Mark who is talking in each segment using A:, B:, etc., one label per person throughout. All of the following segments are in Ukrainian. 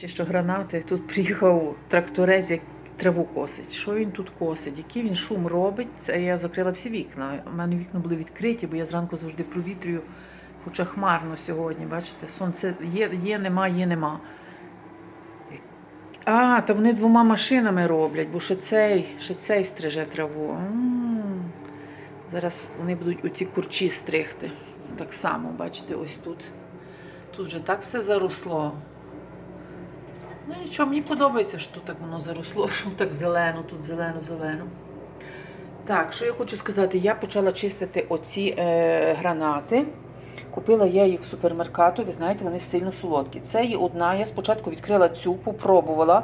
A: Чи що гранати? Тут приїхав тракторець, як траву косить. Що він тут косить? Який він шум робить? Це я закрила всі вікна. У мене вікна були відкриті, бо я зранку завжди провітрюю, хоча хмарно сьогодні. Бачите, сонце є, є, нема, є, нема. А, то вони двома машинами роблять, бо ще цей, ще цей стриже траву. Зараз вони будуть оці курчі стригти. Так само, бачите, ось тут. Тут вже так все заросло. Ну нічого, мені подобається, що тут так воно заросло, що так зелено, тут зелено-зелено. Так, що я хочу сказати, я почала чистити оці е, гранати. Купила я їх в супермеркату, ви знаєте, вони сильно солодкі. Це є одна. Я спочатку відкрила цю, попробувала.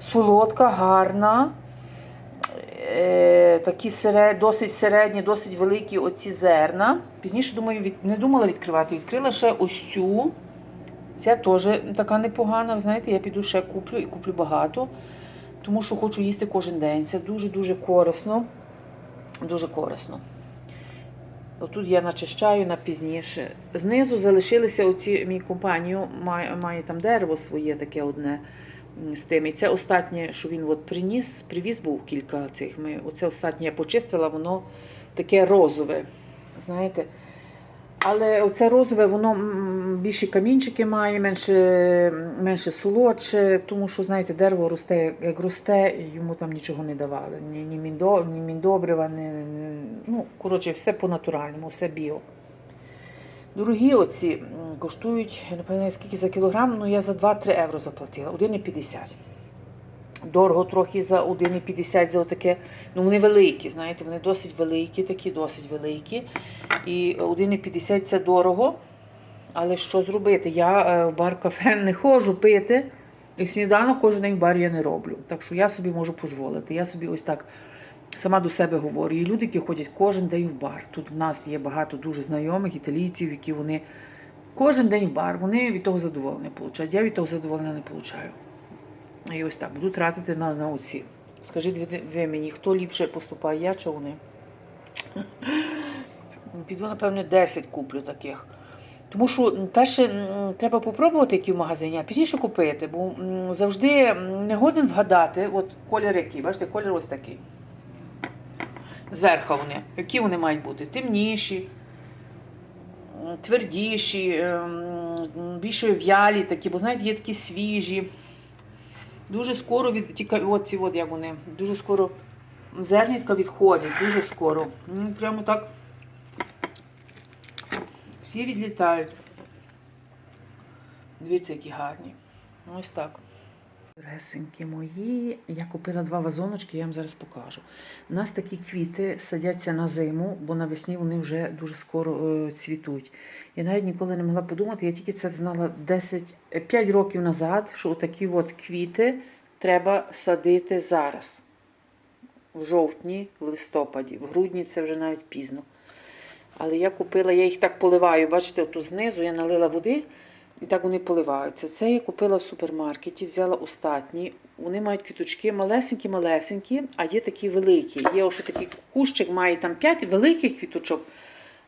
A: Солодка, гарна. Е, такі серед, досить середні, досить великі оці зерна. Пізніше, думаю, від, не думала відкривати. Відкрила ще ось цю. Ця теж така непогана. Знаєте, я піду ще куплю і куплю багато, тому що хочу їсти кожен день. Це дуже-дуже корисно. Дуже корисно. Отут я начищаю на пізніше. Знизу залишилися оці мій компанію, має, має там дерево своє таке одне з тим. І це останнє, що він от приніс, привіз був кілька цих. Ми, оце останнє я почистила, воно таке розове. Знаєте? Але оце розове, воно більше камінчики має, менше, менше солодше, тому що, знаєте, дерево росте, як- росте, йому там нічого не давали. Ні, ні, міндо, ні міндобрива, ні, ну, коротше, все по-натуральному, все біо. Дорогі оці коштують, я не пам'ятаю, скільки за кілограм, ну я за 2-3 євро заплатила, 1,50. Дорого трохи за 1,50 за отаке. Ну, вони великі, знаєте, вони досить великі, такі досить великі. І 1,50 це дорого. Але що зробити? Я е, в бар-кафе не ходжу пити, і сніданок кожен день в бар я не роблю. Так що я собі можу дозволити. Я собі ось так сама до себе говорю. І люди, які ходять кожен день в бар. Тут в нас є багато дуже знайомих італійців, які вони кожен день в бар, вони від того задоволення получають. Я від того задоволення не получаю. І ось так, буду тратити на, на оці. Скажіть ви, ви мені, хто ліпше поступає, я чи вони? Піду, напевно, 10 куплю таких. Тому що перше треба попробувати, які в магазині, а пізніше купити, бо завжди не годен вгадати, от колір який, бачите, колір ось такий. Зверху вони. Які вони мають бути? Темніші, твердіші, ем, більше в'ялі такі, бо знаєте, є такі свіжі. Дуже скоро від ті, ка- от от як вони, дуже скоро зернітка відходять, дуже скоро. Ну, Прямо так всі відлітають. Дивіться, які гарні. Ось так. Ресеньки мої. Я купила два вазоночки, я вам зараз покажу. У нас такі квіти садяться на зиму, бо навесні вони вже дуже скоро е, цвітуть. Я навіть ніколи не могла подумати, я тільки це знала 10, 5 років назад, що такі от квіти треба садити зараз. В жовтні, в листопаді, в грудні це вже навіть пізно. Але я купила, я їх так поливаю. Бачите, отут знизу я налила води, і так вони поливаються. Це я купила в супермаркеті, взяла остатні. Вони мають квіточки малесенькі-малесенькі, а є такі великі. Є ось такий кущик, має там 5 великих квіточок,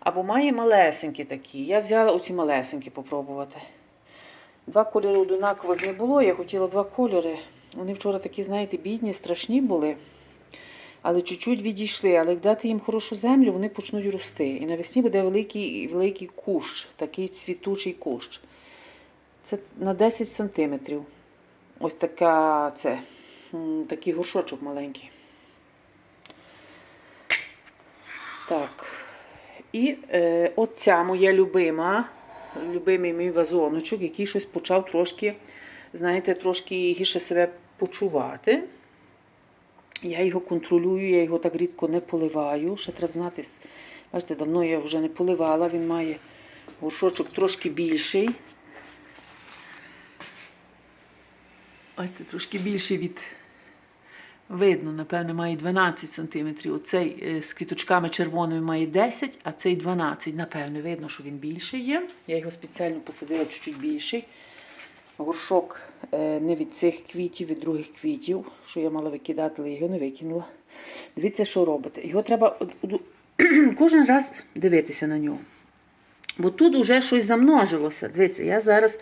A: або має малесенькі такі. Я взяла оці малесенькі попробувати. Два кольори однакових не було, я хотіла два кольори. Вони вчора такі, знаєте, бідні, страшні були. Але чуть-чуть відійшли. Але як дати їм хорошу землю, вони почнуть рости. І навесні буде великий, великий кущ, такий цвітучий кущ. Це на 10 сантиметрів. Ось така це, такий горшочок маленький. Так. І е, оця моя любима, любимий мій вазоночок, який щось почав трошки, знаєте, трошки гірше себе почувати. Я його контролюю, я його так рідко не поливаю. Ще треба знати, бачите, давно я його вже не поливала, він має горшочок трошки більший. Бачите, трошки більший від. Видно, напевно, має 12 см. Оцей з квіточками червоними має 10, а цей 12. Напевно, видно, що він більший є. Я його спеціально посадила чуть-чуть більший. Горшок не від цих квітів, від других квітів, що я мала викидати, але його не викинула. Дивіться, що робите. Його треба кожен раз дивитися на нього. Бо тут вже щось замножилося. Дивіться, я зараз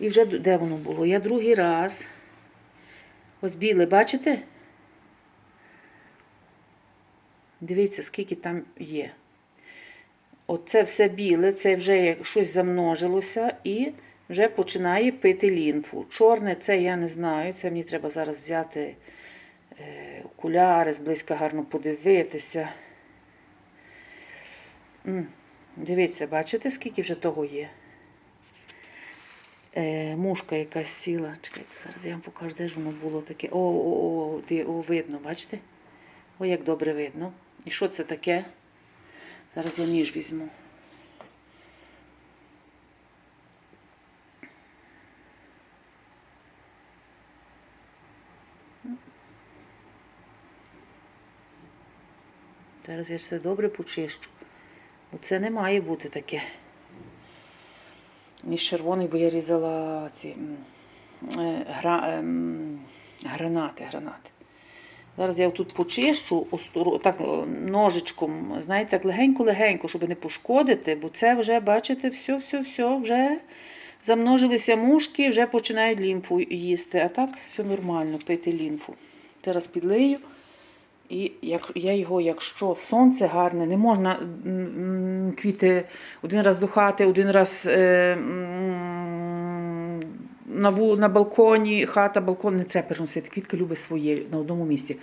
A: І вже де воно було? Я другий раз. Ось біле, бачите? Дивіться, скільки там є. Оце все біле, це вже щось замножилося і вже починає пити лінфу. Чорне це я не знаю. Це мені треба зараз взяти е, окуляри, зблизька гарно подивитися. Дивіться, бачите, скільки вже того є? Е, мушка якась сіла. Чекайте, зараз я вам покажу, де ж воно було таке. О, о, о, де, о, видно, бачите? О, як добре видно. І що це таке? Зараз я ніж візьму. Зараз я все добре почищу. Бо це не має бути таке. Ніж червоний, бо я різала ці е, гра, ем, гранати, гранати. Зараз я тут почищу так е, ножичком, знаєте, так легенько-легенько, щоб не пошкодити, бо це вже, бачите, все, все, все, вже замножилися мушки, вже починають лімфу їсти. А так все нормально, пити лімфу. Зараз підлию. І як, я його, якщо сонце гарне, не можна квіти один раз духати, один раз е, на, ву, на балконі, хата, балкон не треба переносити. Квітка любить своє на одному місці.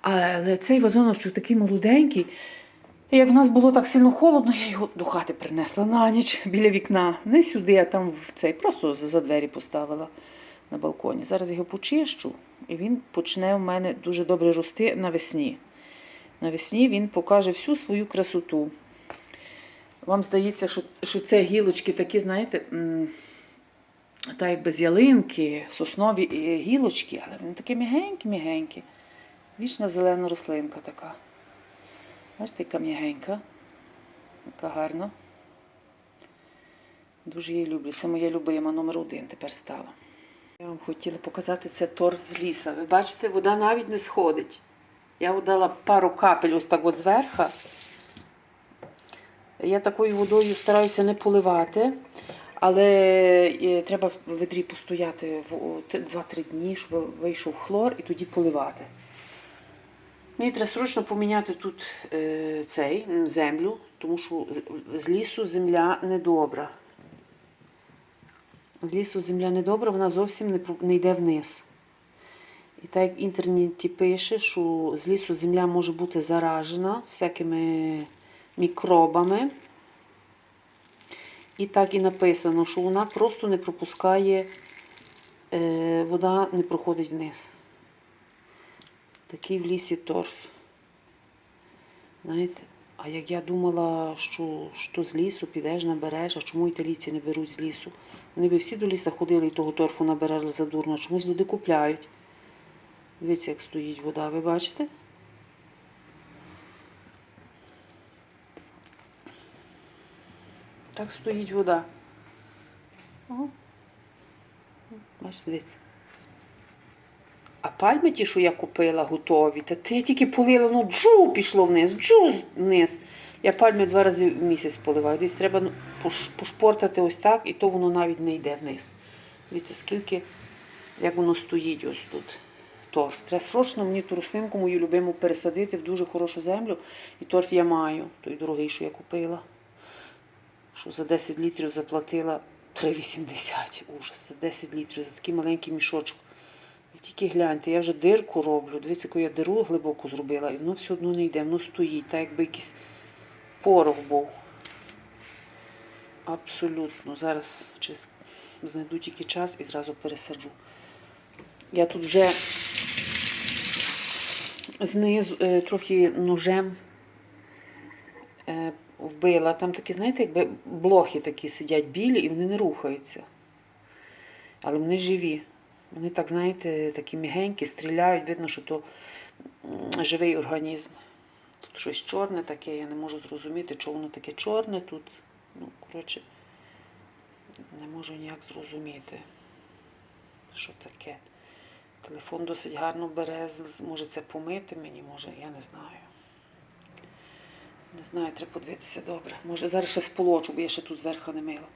A: Але цей вазон, що такий молоденький, як в нас було так сильно холодно, я його до хати принесла на ніч біля вікна. Не сюди, а там в цей, просто за двері поставила на балконі. Зараз його почищу, і він почне у мене дуже добре рости навесні. Навесні він покаже всю свою красоту. Вам здається, що, це гілочки такі, знаєте, м, та якби з ялинки, соснові е, гілочки, але вони такі м'ягенькі-м'ягенькі. Вічна зелена рослинка така. Бачите, яка м'ягенька, яка гарна. Дуже її люблю. Це моя любима номер один тепер стала. Я вам хотіла показати це торф з ліса. Ви бачите, вода навіть не сходить. Я дала пару капель ось так зверху. Я такою водою стараюся не поливати, але е, треба в ведрі постояти в- о, т- 2-3 дні, щоб вийшов хлор і тоді поливати. Мені треба срочно поміняти тут е, цей землю, тому що з лісу земля недобра. З лісу земля недобра, вона зовсім не, йде вниз. І так як в інтернеті пише, що з лісу земля може бути заражена всякими мікробами. І так і написано, що вона просто не пропускає, е, вода не проходить вниз. Такий в лісі торф. Знаєте, а як я думала, що, що з лісу підеш, набереш, а чому італійці не беруть з лісу? Вони би всі до ліса ходили і того торфу набирали задурно, чомусь люди купляють. Дивіться, як стоїть вода, ви бачите? Так стоїть вода. Ого. Бачите, дивіться. А пальми ті, що я купила, готові, та я тільки полила, ну джу пішло вниз, джу вниз. Я пальми два рази в місяць поливаю. Десь треба ну, пошпортати ось так, і то воно навіть не йде вниз. Дивіться, скільки, як воно стоїть ось тут. Торф. Треба срочно мені ту рослинку мою любиму пересадити в дуже хорошу землю. І торф я маю, той дорогий, що я купила. Що за 10 літрів заплатила 3,80. Ужас, за 10 літрів, за такий маленький мішочок. Тільки гляньте, я вже дирку роблю. Дивіться, яку я диру глибоку зробила, і воно все одно не йде, воно стоїть, так якби якийсь порох був. Абсолютно. Зараз через... знайду тільки час і зразу пересаджу. Я тут вже знизу е, трохи ножем е, вбила. Там такі, знаєте, якби блохи такі сидять білі і вони не рухаються. Але вони живі. Вони так, знаєте, такі м'ягенькі, стріляють, видно, що то живий організм. Тут щось чорне таке, я не можу зрозуміти, чого воно таке чорне тут. Ну, коротше, не можу ніяк зрозуміти, що таке. Телефон досить гарно бере, може це помити мені, може, я не знаю. Не знаю, треба подивитися добре. Може, зараз ще сполочу, бо я ще тут зверху не мила.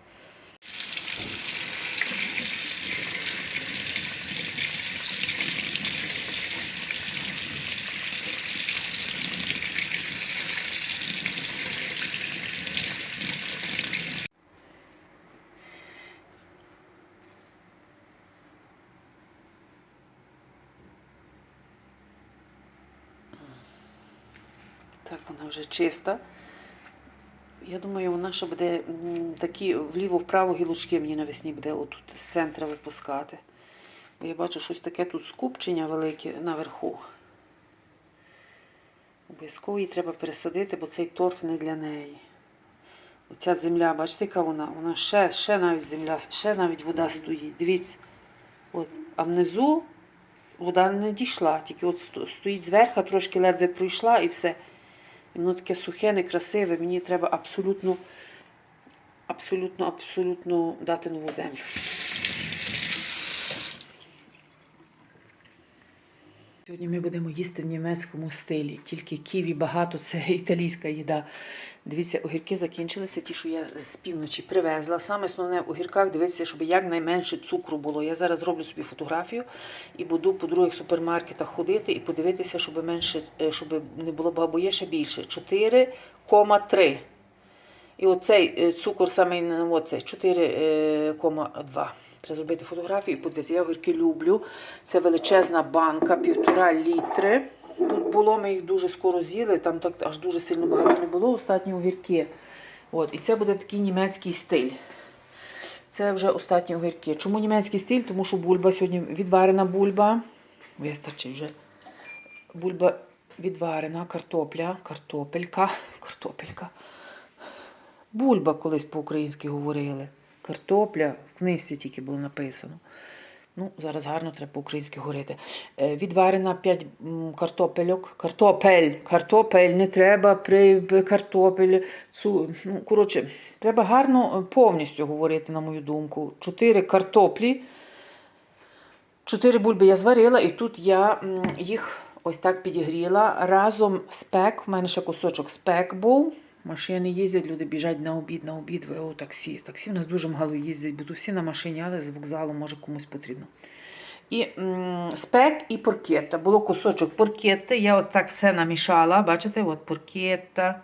A: Так, вона вже чиста. Я думаю, вона ще буде такі вліво-вправо гілочки мені навесні буде отут з центра випускати. Бо я бачу щось таке тут скупчення велике наверху. Обов'язково її треба пересадити, бо цей торф не для неї. Оця земля, бачите, яка вона? Вона ще, ще навіть земля, ще навіть вода стоїть. Дивіться. От. А внизу вода не дійшла, тільки от стоїть зверху, трошки ледве пройшла і все. Воно таке сухе, некрасиве. Мені треба абсолютно, абсолютно, абсолютно дати нову землю. Сьогодні ми будемо їсти в німецькому стилі. Тільки ківі багато, це італійська їда. Дивіться, огірки закінчилися, ті, що я з півночі привезла. Саме основне в огірках дивитися, щоб якнайменше цукру було. Я зараз зроблю собі фотографію і буду по других супермаркетах ходити і подивитися, щоб менше, е, щоб не було бо є ще більше. 4,3. І оцей е, цукор саме оцей 4,2. Треба зробити фотографію і подивитися. Я огірки люблю. Це величезна банка, півтора літри. Тут було, ми їх дуже скоро з'їли, там так аж дуже сильно багато не було. Останні огірки. От, і це буде такий німецький стиль. Це вже останні огірки. Чому німецький стиль? Тому що бульба сьогодні відварена бульба. Вистачить вже. Бульба відварена, картопля, картопелька, картопелька. Бульба колись по-українськи говорили. Картопля в книжці тільки було написано. Ну, зараз гарно треба по-українськи говорити. Е, Відварена 5 картопельок. Картопель. Картопель не треба при картопель. Цу, ну, коротше, треба гарно е, повністю говорити, на мою думку. 4 картоплі. 4 бульби я зварила, і тут я їх ось так підігріла. Разом спек. У мене ще кусочок спек був. Машини їздять, люди біжать на обід, на обід, ви о, таксі. Таксі в нас дуже мало їздять, бо тут всі на машині, але з вокзалу може комусь потрібно. І м, спек і поркета. Було кусочок поркети. Я от так все намішала. Бачите, от поркета.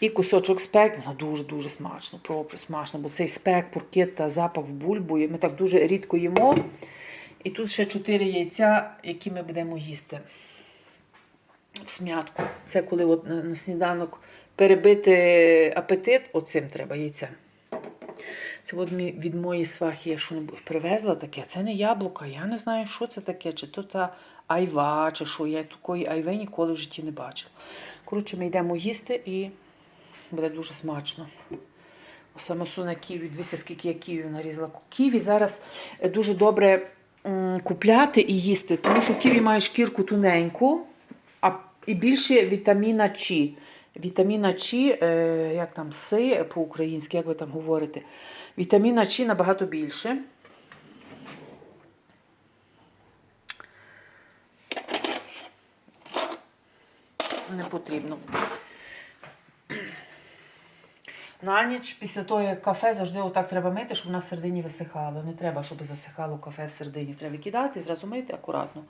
A: І кусочок спек, ну дуже-дуже смачно, просто смачно, бо цей спек, поркета, запах в бульбу. Ми так дуже рідко їмо. І тут ще 4 яйця, які ми будемо їсти в смятку. Це коли от на, на сніданок перебити апетит, оцим треба яйця. Це от від моєї свахи я що-небудь привезла таке. Це не яблука, я не знаю, що це таке, чи то та айва, чи що. Я такої айви ніколи в житті не бачила. Коротше, ми йдемо їсти і буде дуже смачно. Саме суне ківі, дивіться, скільки я ківі нарізала. Ківі зараз е, дуже добре купляти і їсти, тому що ківі має шкірку тоненьку, і більше вітаміна Ч. Вітаміна Ч, е, як там С по-українськи, як ви там говорите. Вітаміна Ч набагато більше. Не потрібно. На ніч після того, як кафе завжди отак треба мити, щоб вона всередині висихала. Не треба, щоб засихало кафе всередині. Треба викидати, зразу мити акуратно.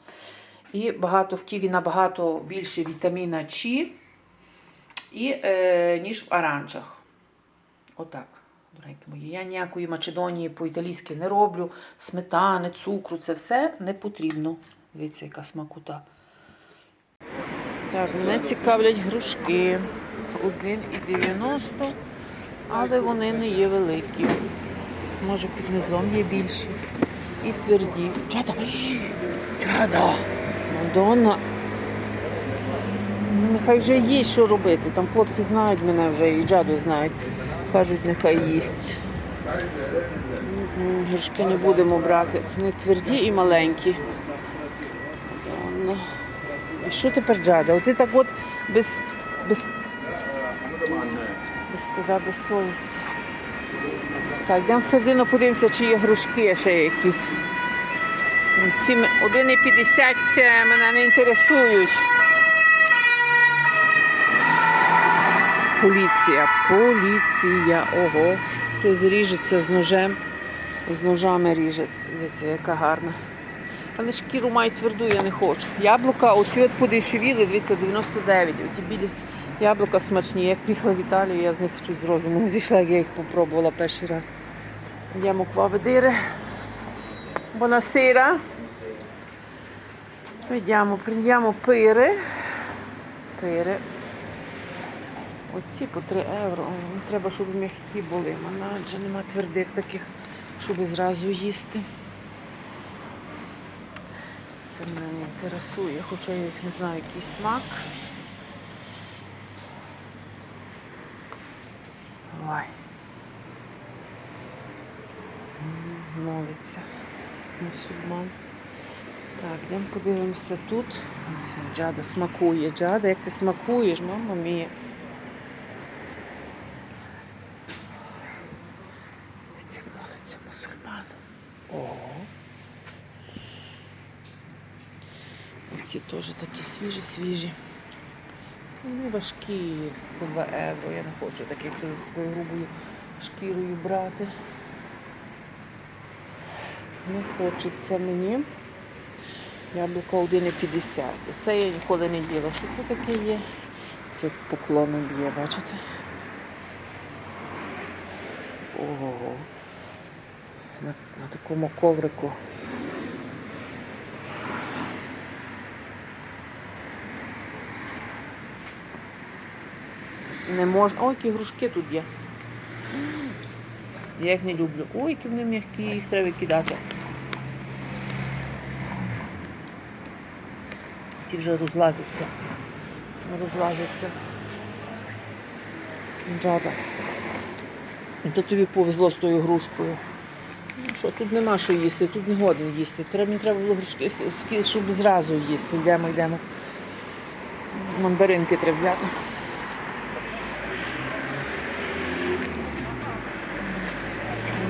A: І багато в ківі набагато більше вітаміна Ч, і, е, ніж в оранжах. Отак, дорогенькі мої. Я ніякої Македонії по-італійськи не роблю. Сметани, цукру, це все не потрібно. Дивіться, яка смакота. Так, мене цікавлять грушки. 1,90, але вони не є великі. Може під низом є більші. І тверді. Чада! Чада! Мадонна. Ну, Нехай вже є що робити. Там хлопці знають мене вже і джаду знають. Кажуть, нехай їсть. Гіршки не будемо брати. Вони тверді і маленькі. Мадонна. І що тепер джада? От ти так от без, без, без стида, без совісті. Так, йдемо всередину, подивимося, чи є грушки ще якісь. Ці 1,50 це мене не інтересують. Поліція, поліція. Ого. Хтось ріжеться з ножем. З ножами ріжеться. Дивіться, яка гарна. Але шкіру має тверду, я не хочу. Яблука, оці от подешевіли, дивіться, 99. Оті білі яблука смачні. Як приїхала в Італію, я з них щось з розуму не зійшла, як я їх попробувала перший раз. Qua a vedere. Buonasera. Vediamo, prendiamo pere. 4. Оці по 3 євро. О, ну, Треба, щоб м'які були. Манадже нема твердих таких, щоб зразу їсти. Це мене не інтересує, хоча я їх не знаю, який смак. Ой. Молиться. Мусульман. Так, йдемо подивимося тут. Джада смакує. Джада, як ти смакуєш, мама мія. Як молиться мусульман. О. І ці теж такі свіжі, свіжі. Вони важкі по 2 євро. Я не хочу таких з грубою шкірою брати. Не хочеться мені. Яблука 1,50. Це я ніколи не їла. Що це таке є? Це поклоном б'є, бачите? Ого. На, на такому коврику. Не можна. Ой, які грушки тут є. Я їх не люблю. Ой, які вони м'які, їх треба кидати. Ці вже розлазяться. Розлазяться. Джада. То тобі повезло з тою грушкою. Ну що, тут нема що їсти, тут не годен їсти. Треба, мені треба було грушки, щоб зразу їсти. Йдемо, йдемо. Мандаринки треба взяти.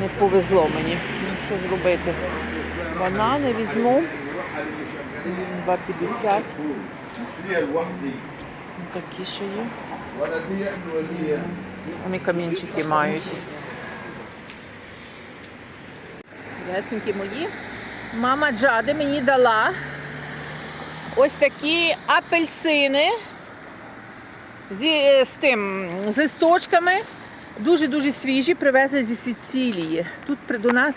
A: Не повезло мені. Ну що зробити? Банани візьму. 2,50.
B: Ну,
A: такі ще є. Вони камінчики мають. Ясенькі мої. Мама Джади мені дала ось такі апельсини зі, е, з тим, з листочками. Дуже-дуже свіжі, привезли зі Сицилії. Тут придуна...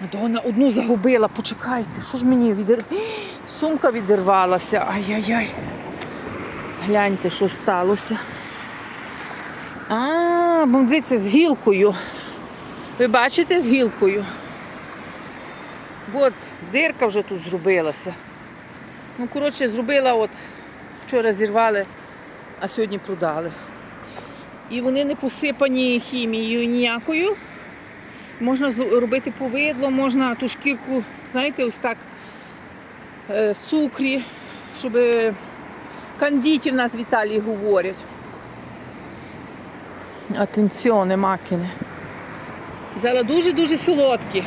A: Madonna, одну загубила, почекайте, що ж мені відір... Сумка відірвалася. Ай-яй-яй. Гляньте, що сталося. А, бо дивіться, з гілкою. Ви бачите з гілкою? От, дирка вже тут зробилася. Ну, коротше, зробила от, вчора зірвали, а сьогодні продали. І вони не посипані хімією ніякою. Можна робити повидло, можна ту шкірку, знаєте, ось так е, цукрі, щоб кандіті в нас в Італії говорять. Атенціоне макіни. Взяла дуже-дуже солодкі.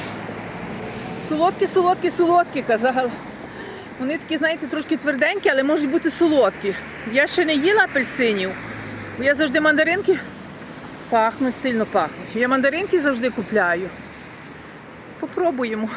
A: Солодкі, солодкі, солодкі, казала. Вони такі, знаєте, трошки тверденькі, але можуть бути солодкі. Я ще не їла апельсинів, бо я завжди мандаринки пахнуть, сильно пахнуть. Я мандаринки завжди купляю. Попробуємо.